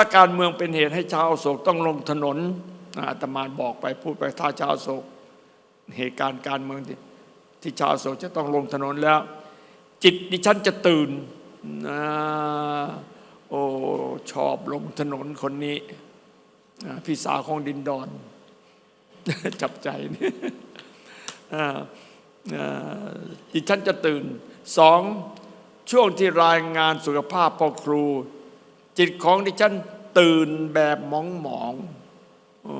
าการเมืองเป็นเหตุให้ชาวโศกต้องลงถนนอาตมาบอกไปพูดไปถ้าชาวโศกเหตุการณ์การเมืองที่ที่ชาวโศกจะต้องลงถนนแล้ว จิตดิฉันจะตื่นนะโอ้ชอบลงถนนคนนี้พี่สาวของดินดอน จับใจนี่ดิฉันจะตื่นสองช่วงที่รายงานสุขภาพพ่อครู จิตของดิฉันตื่นแบบมองมองๆโอ้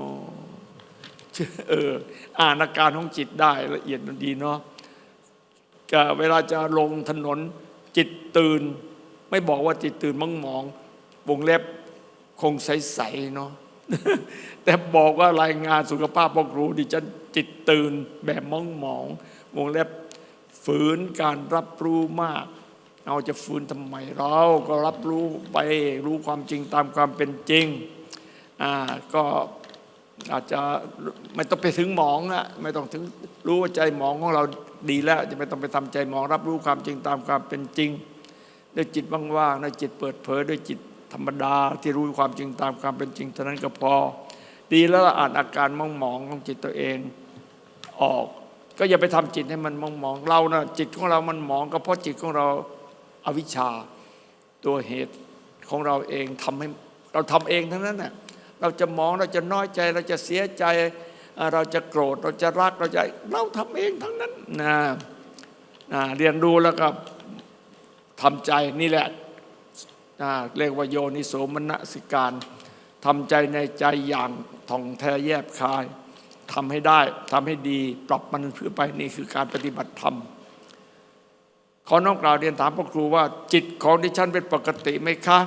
เอออ่านอาการของจิตได้ละเอียดดีเนาะเวลาจะลงถนน จิตตื่น ไม่บอกว่าจิตตื่นมองมองวงเล็บคงใสๆเนาะแต่บอกว่ารายงานสุขภาพพ่อครูดิฉันจิตตื่นแบบมองมองวงเล็บฝืนการรับรู้มาก เอาจะฝืนทำไมเราก็รับรู้ไปรู้ความจริงตามความเป็นจริงอ่าก็อาจจะไม่ต้องไปถึงหมองอะไม่ต้องถึงรู้ว่าใจหมองของเราดีแล้ว จะไม่ต้องไปทำใจหมอง รับรู้ความจริงตามความเป็นจริงด้วยจิตว่างๆด้วยจิตเปิดเผยด้วยจิตธรรมดาที่รู้ความจริงตามความเป็นจริงเท่านั้นก็พอ ดีแล้วอ่านอาการมองหมองของจิตตัวเองออก ก็อย่าไปทำจิตให้มันมองหมองเรานะจิตของเรามันหมองก็เพราะจิตของเรา อวิชชา ตัวเหตุของเราเองทำให้เราทำเองทั้งนั้นน่ะเราจะมองเราจะน้อยใจ เราจะเสียใจ เราจะโกรธเราจะรักเราจะเราทำเองทั้งนั้นนะนะเรียนรู้แล้วก็ทำใจนี่แหละอ่าเรียกว่าโยนิโสมนสิการทำใจในใจอย่างท่องแท้แยบคายทำให้ได้ทำให้ดีปรับมันเพื่อไปนี่คือการปฏิบัติธรรม ขอน้องกล่าวเรียนถามพระครูว่า จิตของดิฉันเป็นปกติไหมคะ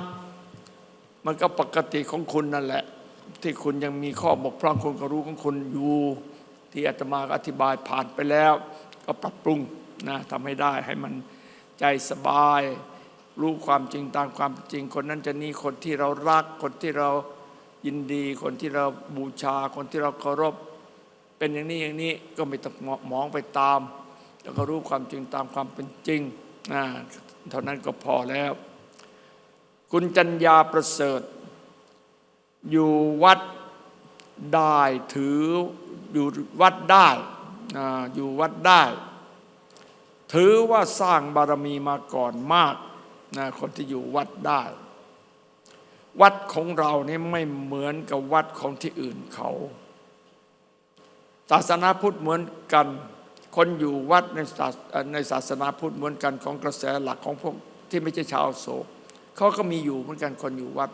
มันก็ปกติของคุณนั่นแหละ ที่คุณยังมีข้อบกพร่องคุณก็รู้ของคุณอยู่ที่อาตมาก็อธิบายผ่านไปแล้ว ก็ปรับปรุงนะทำให้ได้ให้มันใจสบาย รู้ความจริงตามความจริงคนนั้นจะนี่คนที่เรารักคนที่เรายินดี คนที่เราบูชา คนที่เราเคารพ เป็นอย่างนี้อย่างนี้ก็ไม่ต้องมองไปตาม แล้วก็รู้ความจริงตามความเป็นจริงนะเท่านั้นก็พอแล้ว คุณจัญญาประเสริฐ อยู่วัดได้ถืออยู่วัดได้อ่าอยู่วัดได้ ถือว่าสร้างบารมีมาก่อนมากนะคนที่อยู่วัดได้ วัดของเรานี่ไม่เหมือนกับวัดของที่อื่นเขาศาสนาพุทธเหมือนกัน คนอยู่วัดในศาสในศาสนาพุทธเหมือนกันของกระแสหลักของพวกที่ไม่ใช่ชาวโศกเขาก็มีอยู่เหมือนกันคนอยู่วัด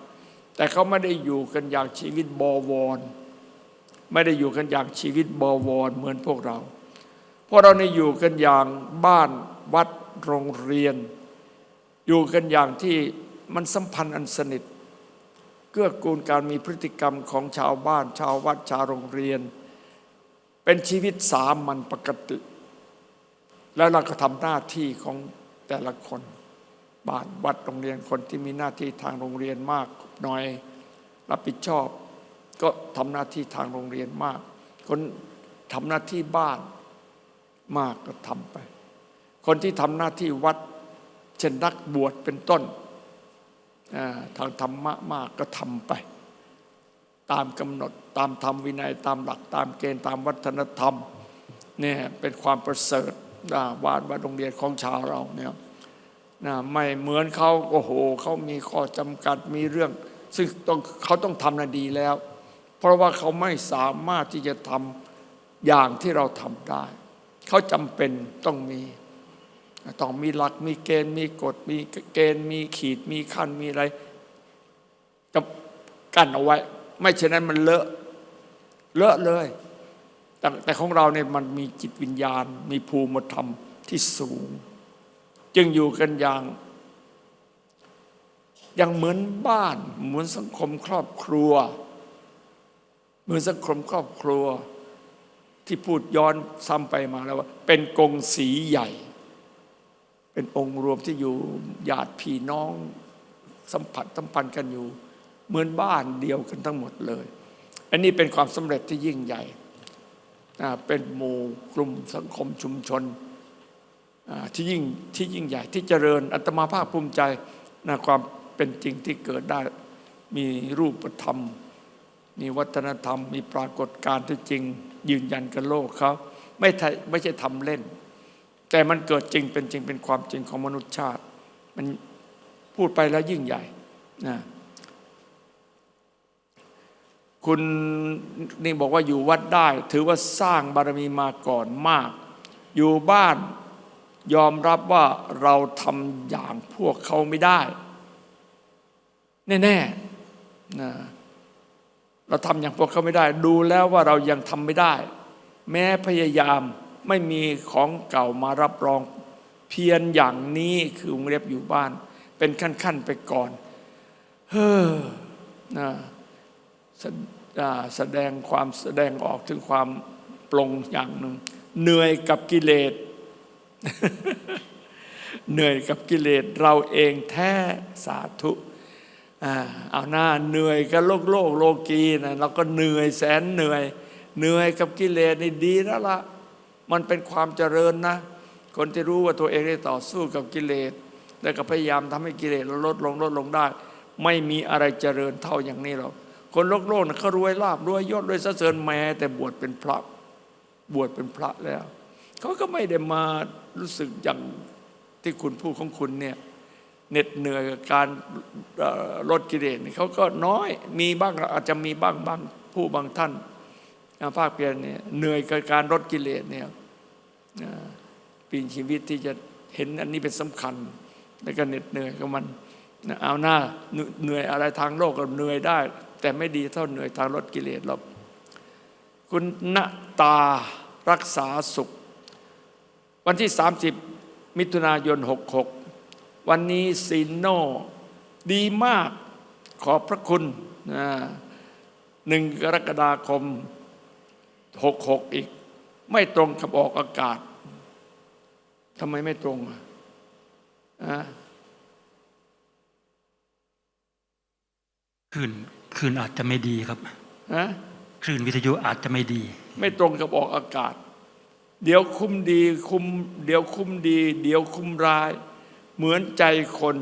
แต่เขาไม่ได้อยู่กันอย่างชีวิตบวร ไม่ได้อยู่กันอย่างชีวิตบวรเหมือนพวกเราพวกเราในอยู่กันอย่างบ้านวัดโรงเรียน อยู่กันอย่างที่มันสัมพันธ์อันสนิทเกื้อกูลการมีพฤติกรรมของชาวบ้าน ชาววัดชาวโรงเรียน เป็นชีวิตสามัญปกติ แล้วเราก็ทำหน้าที่ของแต่ละคนบ้านวัดโรงเรียนคนที่มีหน้าที่ทางโรงเรียนมากน้อยรับผิดชอบ ก็ทำหน้าที่ทางโรงเรียนมาก คนทำหน้าที่บ้านมากก็ทำไป คนที่ทำหน้าที่วัด เช่นนักบวชเป็นต้นทางธรรมะมากก็ทำไป ตามกำหนดตามธรรมวินัยตามหลักตามเกณฑ์ตามวัฒนธรรมเนี่ยเป็นความประเสริฐ อ่าวาดวัดโรงเรียนของชาวเราเนี่ยนะไม่เหมือนเขาโอ้โหเขามีข้อจำกัดมีเรื่อง ซึ่งต้องเขาต้องทำนาดีแล้ว เพราะว่าเขาไม่สามารถที่จะทำอย่างที่เราทำได้ เขาจำเป็นต้องมีต้องมีหลักมีเกณฑ์มีกฎมีเกณฑ์มีขีดมีขั้นมีอะไรจะกั้นเอาไว้ ไม่เช่นนั้นมันเลอะเลอะเลย แต่แต่ของเราเนี่ยมันมีจิตวิญญาณ มีภูมิธรรมที่สูง จึงอยู่กันอย่างอย่างเหมือนบ้าน เหมือนสังคมครอบครัว เหมือนสังคมครอบครัว ที่พูดย้อนซ้ำไปมาแล้วว่า เป็นกงสีใหญ่ เป็นองค์รวมที่อยู่ญาติพี่น้องสัมผัสสัมพันธ์กันอยู่ เหมือนบ้านเดียวกันทั้งหมดเลย อันนี้เป็นความสำเร็จที่ยิ่งใหญ่ เป็นหมู่กลุ่มสังคมชุมชนที่ยิ่งที่ยิ่งใหญ่ที่เจริญอัตมาภาคภูมิใจนะความเป็นจริงที่เกิดได้มีรูปธรรม มีวัฒนธรรม มีปรากฏการณ์ที่จริง ยืนยันกับโลกเขาไม่ใช่ไม่ใช่ทำเล่น แต่มันเกิดจริงเป็นจริงเป็นความจริงของมนุษยชาติ มันพูดไปแล้วยิ่งใหญ่นะ คุณนี่บอกว่าอยู่วัดได้ ถือว่าสร้างบารมีมาก่อนมาก อยู่บ้านยอมรับว่าเราทำอย่างพวกเขาไม่ได้ แน่ๆนะเราทำอย่างพวกเขาไม่ได้ ดูแล้วว่าเรายังทำไม่ได้ แม้พยายามไม่มีของเก่ามารับรอง เพียรอย่างนี้คือวงเล็บอยู่บ้าน เป็นขั้น ๆ ไปก่อน เฮ้อนะ แสดงความแสดงออกถึงความปลงอย่างหนึ่งเหนื่อยกับกิเลสเหนื่อยกับกิเลสเราเองแท้สาธุเอาหน้าเหนื่อยกับโลกโลกโลกีนะเราก็เหนื่อยแสนเหนื่อย เหนื่อยกับกิเลสนี่ดีแล้วละมันเป็นความเจริญนะ คนที่รู้ว่าตัวเองได้ต่อสู้กับกิเลสแล้วก็พยายามทำให้กิเลสลดลงลดลงได้ ไม่มีอะไรเจริญเท่าอย่างนี้หรอก คนโลกโลกนะเขารวยลาบรวยยศรวยสเสริญแม้แต่บวชเป็นพระบวชเป็นพระแล้วเขาก็ไม่ได้มารู้สึกอย่างที่คุณพูดของคุณเนี่ยเหน็ดเหนื่อยกับการลดกิเลสเขาก็น้อยมีบ้างอาจจะมีบ้างบางผู้บางท่านภาคเพียรเนี่ยเหนื่อยกับการลดกิเลสเนี่ยปีนชีวิตที่จะเห็นอันนี้เป็นสำคัญแล้วก็เหน็ดเหนื่อยกับมันเอาหน้าเหนื่อยอะไรทางโลกก็เหนื่อยได้ แต่ไม่ดีเท่าเหนื่อยทางลดกิเลสหรอกคุณณตารักษาสุข วันที่ 30 มิถุนายน 66 วันนี้ซีโนดีมาก ขอบพระคุณนะหนึ่งกรกฎาคม 66 อีก ไม่ตรงกับออกอากาศทำไมไม่ตรงอะอะ คลื่นคลื่นอาจจะไม่ดีครับฮะคลื่นวิทยุอาจจะไม่ดี ไม่ตรงกับออกอากาศ เดี๋ยวคุมดีคุมเดี๋ยวคุมดี เดี๋ยวคุมร้าย เหมือนใจคน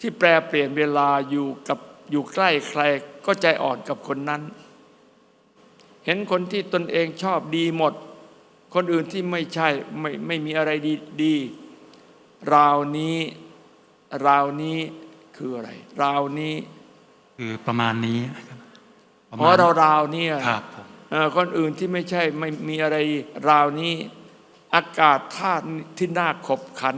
ที่แปรเปลี่ยนเวลาอยู่กับอยู่ใกล้ใคร ก็ใจอ่อนกับคนนั้น เห็นคนที่ตนเองชอบดีหมด คนอื่นที่ไม่ใช่ไม่ไม่มีอะไรดีดีราวนี้ราวนี้คืออะไรราวนี้ คือประมาณนี้ครับประเพมาณราะเราราวเนี่ยครับผมเอ่อคนอื่นที่ไม่ใช่ไม่มีอะไรราวนี้ อากาศธาตุที่น่าขบขัน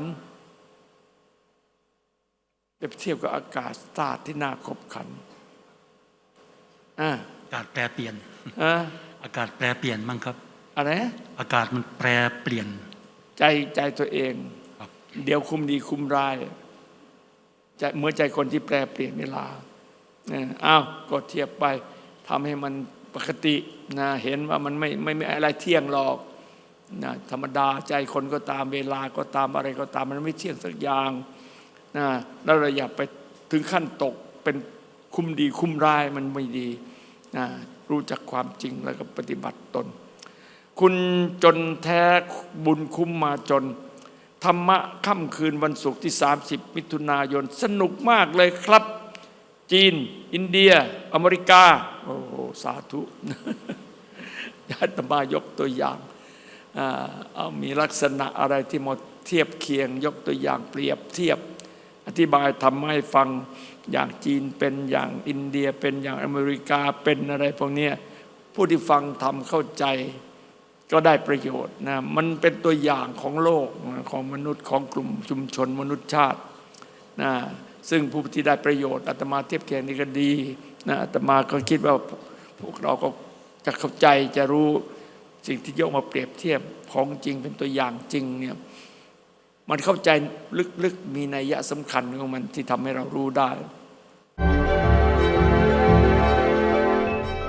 เปรียบเทียบกับอากาศธาตุที่น่าขบขันอ่าอากาศแปรเปลี่ยนอ่าอากาศแปรเปลี่ยนมั้งครับอะไรนะอากาศมันแปรเปลี่ยน ใจใจตัวเองครับเดี๋ยวคุมดีคุมร้ายใจเหมื่อนใจคนที่แปรเปลี่ยนเวลาเนี่ย อ้าวก็เทียบไปทำให้มันปกตินะเห็นว่ามันไม่ไม่ไม่อะไรเที่ยงหรอกนะธรรมดาใจคนก็ตามเวลาก็ตามอะไรก็ตาม มันไม่เที่ยงสักอย่างนะแล้วเราอย่าไปถึงขั้นตกเป็นคุ้มดีคุ้มร้ายมันไม่ดีนะรู้จักความจริงแล้วก็ปฏิบัติตน คุณจนแท้บุญคุ้มมาจน ธรรมะค่ำคืนวันศุกร์ที่ 30 มิถุนายนสนุกมากเลยครับ จีน อินเดีย อเมริกา โอ้โหสาธุญาติมายกตัวอย่างเอามีลักษณะอะไรที่หมดเทียบเคียง ยกตัวอย่างเปรียบเทียบ อธิบายทำให้ฟังอย่างจีนเป็นอย่างอินเดียเป็นอย่างอเมริกาเป็นอะไรพวกนี้ผู้ที่ฟังทำเข้าใจก็ได้ประโยชน์นะมันเป็นตัวอย่างของโลกของมนุษย์ของกลุ่มชุมชนมนุษยชาตินะ ซึ่งผู้ที่ได้ประโยชน์อาตมาเทียบเคียงนี่ก็ดีนะอาตมาก็คิดว่าพวกเราก็จะเข้าใจจะรู้สิ่งที่ยกมาเปรียบเทียบของจริงเป็นตัวอย่างจริงเนี่ยมันเข้าใจลึกๆมีนัยยะสำคัญของมันที่ทำให้เรารู้ได้